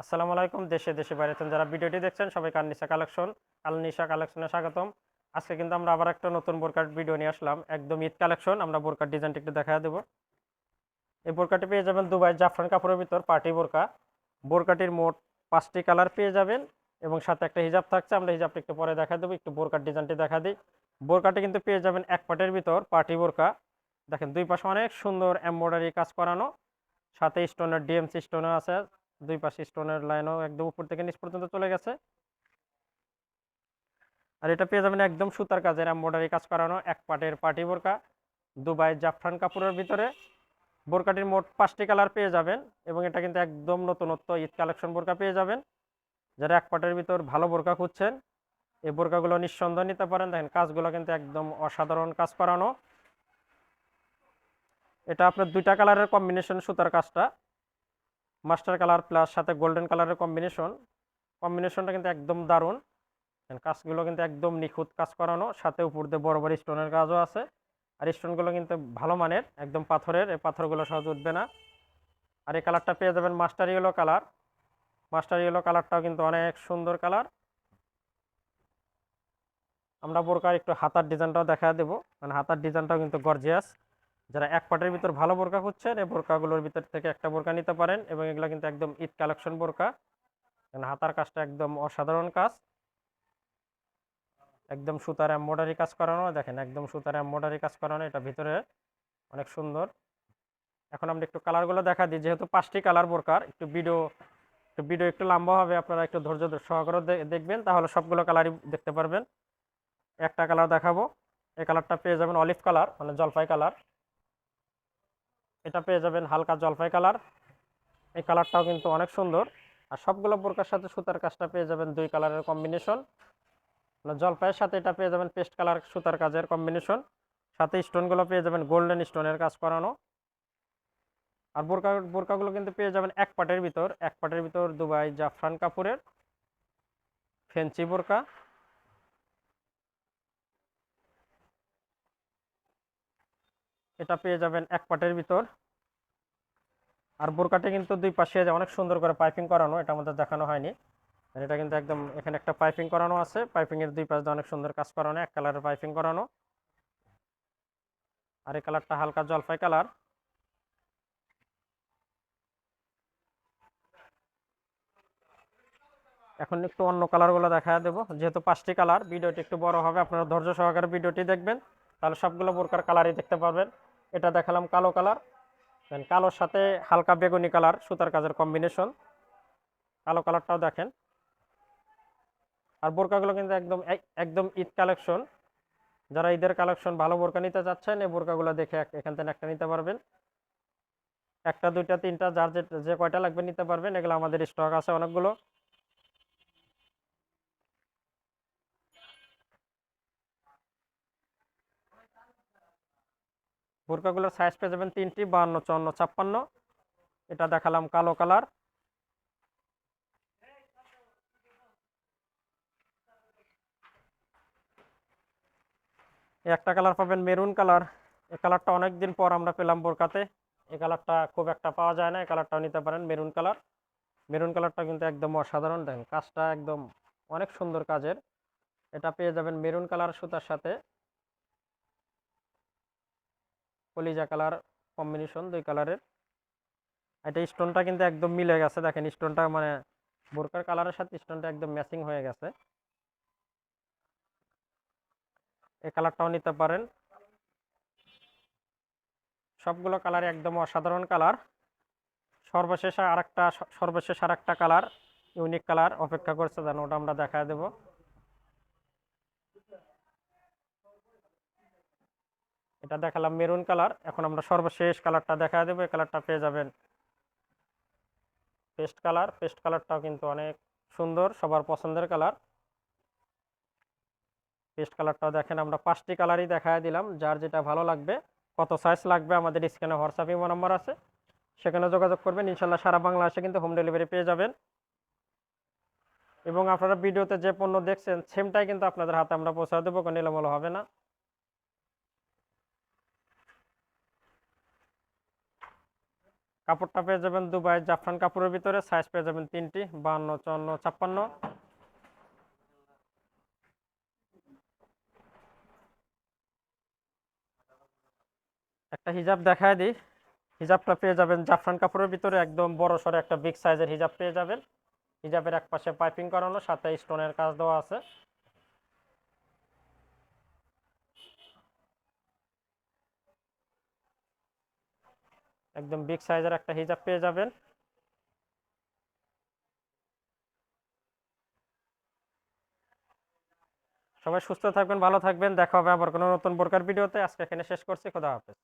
আসসালামু আলাইকুম, দেশে দেশে বাইরে যারা ভিডিওটি দেখছেন সবাই কান্নিসা কালেকশন, আলনিশা কালেকশনে স্বাগতম। আজকে কিন্তু আমরা আবার একটা নতুন বোরকার ভিডিও নিয়ে আসলাম, একদম ঈদ কালেকশন, আমরা বোরকার ডিজাইনটা একটু দেখা দেবো। এই বোরকাটি পেয়ে যাবেন দুবাই জাফরান কাপড়ের ভিতর, পার্টি বোরকা। বোরকাটির মোট পাঁচটি কালার পেয়ে যাবেন এবং সাথে একটা হিজাব থাকছে, আমরা হিজাবটা একটু পরে দেখা দেবো, একটু বোরকার ডিজাইনটি দেখা দিই। বোরকাটি কিন্তু পেয়ে যাবেন এক পাটের ভিতর, পার্টি বোরকা। দেখেন দুই পাশে অনেক সুন্দর এমব্রয়ডারি কাজ করানো, সাথে স্টোনের ডিএমসি স্টোনও আছে দুই পাশে স্টোনের লাইনও একদম উপর থেকে নিচ পর্যন্ত চলে গেছে। আর এটা পেয়ে যাবেন একদম সুতার কাজের এমব্রয়ডারি কাজ করানো, এক পাটের পার্টি বোরকা, দুবাই জাফরান কাপড়ের ভিতরে। বোরকাটির মোট পাঁচটি কালার পেয়ে যাবেন এবং এটা কিন্তু একদম নতুনত্ব ঈদ কালেকশন বোরকা পেয়ে যাবেন। যারা এক পাটের ভিতর ভালো বোরকা খুঁজছেন, এই বোরকাগুলো নিঃসন্দেহ নিতে পারেন। দেখেন, কাজগুলো কিন্তু একদম অসাধারণ কাজ করানো। এটা আপনার দুইটা কালারের কম্বিনেশন সুতার কাজটা। মাস্টার কালার প্লাস সাথে গোল্ডেন কালারের কম্বিনেশন কম্বিনেশনটা কিন্তু একদম দারুণ। কাজগুলো কিন্তু একদম নিখুঁত কাজ করানো। সাথে উপর দিয়ে বড় বড় স্টোনের কাজও আছে। আর স্টোনগুলো কিন্তু ভালো মানের, একদম পাথরের। এই পাথরগুলো সহজ উঠবে না। আর এই কালারটা পেয়ে যাবেন master yellow colour master yellow কালারটাও কিন্তু অনেক সুন্দর কালার আমরা বোরকার একটু হাতার ডিজাইনটাও দেখা দেবো। মানে হাতার ডিজাইনটাও কিন্তু গর্জিয়াস যারা এক পাটের ভিতর ভালো বোরকা খুঁজছেন, এই বোরকাগুলোর ভিতর থেকে একটা বোরকা নিতে পারেন এবং এগুলো কিন্তু একদম ঈদ কালেকশন বোরকা। হাতার কাজটা একদম অসাধারণ কাজ। একদম সুতার এম্বয়ডারি কাজ করানো, দেখেন একদম সুতার এম্বয়ডারি কাজ করানো, এটা ভিতরে অনেক সুন্দর। এখন আমরা একটু কালারগুলো দেখা দিই, যেহেতু পাঁচটি কালার বোরকার একটু ভিডিও একটু ভিডিও একটু লম্বা হবে, আপনারা একটু ধৈর্য ধরে সহকারে দেখবেন, তাহলে সবগুলো কালারই দেখতে পারবেন। একটা কালার দেখাবো, এই কালারটা পেয়ে যাবেন অলিভ কালার মানে জলপাই কালার। এটা পেয়ে যাবেন হালকা জলপাই কালার। এই কালারটাও কিন্তু অনেক সুন্দর। আর সবগুলো বোরকার সাথে সুতার কাজটা পেয়ে যাবেন দুই কালারের কম্বিনেশন। মানে জলপাইয়ের সাথে এটা পেয়ে যাবেন পেস্ট কালার সুতার কাজের কম্বিনেশন। সাথে স্টোনগুলো পেয়ে যাবেন গোল্ডেন স্টোনের কাজ করানো। আর বোরকা, বোরকাগুলো কিন্তু পেয়ে যাবেন এক পাটের ভিতর। এক পাটের ভিতর দুবাই জাফরান কাপুরের। ফেন্সি বোরকা। এটা পেয়ে যাবেন এক পাটের ভিতর। আর বোরকাটা কিন্তু দুই পাশে অনেক সুন্দর করে পাইপিং করানো, এটা আমাদের দেখানো হয়নি। এটা কিন্তু একদম এখানে একটা পাইপিং করানো আছে। পাইপিং এর দুই পাশে অনেক সুন্দর কাজ করানো, এক কালারের পাইপিং করানো। আর এই কালারটা হালকা জলপাই কালার। এখন একটু অন্য কালারগুলো দেখা দেবো। যেহেতু পাঁচটি কালার, ভিডিওটি একটু বড় হবে, আপনারা ধৈর্য সহকারে ভিডিওটি দেখবেন। তাহলে সবগুলো বোরকার কালারই দেখতে পারবেন। এটা দেখালাম কালো কালার। দেন কালোর সাথে হালকা বেগুনি কালার, সুতার কাজের কম্বিনেশন কালো কালারটাও দেখেন। আর বোরকাগুলো কিন্তু একদম এক- একদম ঈদ কালেকশন যারা ঈদের কালেকশন ভালো বোরকা নিতে চাচ্ছেন, এই বোরকাগুলো দেখে এখান থেকে একটা নিতে পারবেন। একটা, দুইটা, তিনটা, যার যে যে কয়টা লাগবে নিতে পারবেন, এগুলো আমাদের স্টক আছে অনেকগুলো। বোরকাগুলোর সাইজ পেয়ে যাবেন তিনটি, বাহান্ন, চুয়ান্ন, ছাপ্পান্ন। এটা দেখালাম কালো কালার একটা কালার পাবেন মেরুন কালার এই কালারটা অনেক দিন পর আমরা পেলাম বোরকাতে। এই কালারটা খুব একটা পাওয়া যায় না, এই কালারটাও নিতে পারেন মেরুন কালার মেরুন কালারটা কিন্তু একদম অসাধারণ। দেখেন, কাজটা একদম অনেক সুন্দর কাজের। এটা পেয়ে যাবেন মেরুন কালার সুতার সাথে। কলিজা কালার কম্বিনেশন দুই কালারের। এটা স্টোনটা কিন্তু একদম মিলে গেছে। দেখেন স্টোনটা মানে বোরকার কালারের সাথে স্টোনটা একদম ম্যাচিং হয়ে গেছে। এই কালারটাও নিতে পারেন। সবগুলো কালার একদম অসাধারণ কালার। সর্বশেষ আর একটা সর্বশেষ আর একটা কালার, ইউনিক কালার অপেক্ষা করছে যেন ওটা আমরা দেখা দেব। এটা দেখালাম মেরুন কালার এখন আমরা সর্বশেষ কালারটা দেখা দেবো, এই কালারটা পেয়ে যাবেন। পেস্ট কালার পেস্ট কালারটাও কিন্তু অনেক সুন্দর, সবার পছন্দের কালার পেস্ট কালারটাও দেখেন, আমরা পাঁচটি কালারই দেখা দিলাম, যার যেটা ভালো লাগবে। কত সাইজ লাগবে আমাদের স্ক্রিনে হোয়াটসঅ্যাপ ইমো নাম্বার আছে। সেখানে যোগাযোগ করবেন ইনশাল্লাহ সারা বাংলাদেশে কিন্তু হোম ডেলিভারি পেয়ে যাবেন। এবং আপনারা ভিডিওতে যে পণ্য দেখছেন সেমটাই কিন্তু আপনাদের হাতে আমরা পৌঁছা দেবো, কোনো এলোমেলো হবে না। কাপড়টা পেয়ে যাবেন দুবাই জাফরান কাপড়ের ভিতরে সাইজ পেয়ে যাবেন তিনটি, বান্ন, চুয়ান্ন, ছাপ্পান্ন। একটা হিজাব দেখায় দিই। হিজাবটা পেয়ে যাবেন জাফরান কাপড়ের ভিতরে, একদম বড় সড়ো একটা বিগ সাইজের হিজাব পেয়ে যাবেন। হিজাবের এক পাশে পাইপিং করানো, সাথে স্টোনের কাজ দেওয়া আছে। একদম বিগ সাইজের একটা হিজাব পেয়ে যাবেন। সবাই সুস্থ থাকবেন, ভালো থাকবেন, দেখা হবে আবার কোনো নতুন বোরকার ভিডিওতে। আজকে এখানে শেষ করছি, খোদা হাফেজ।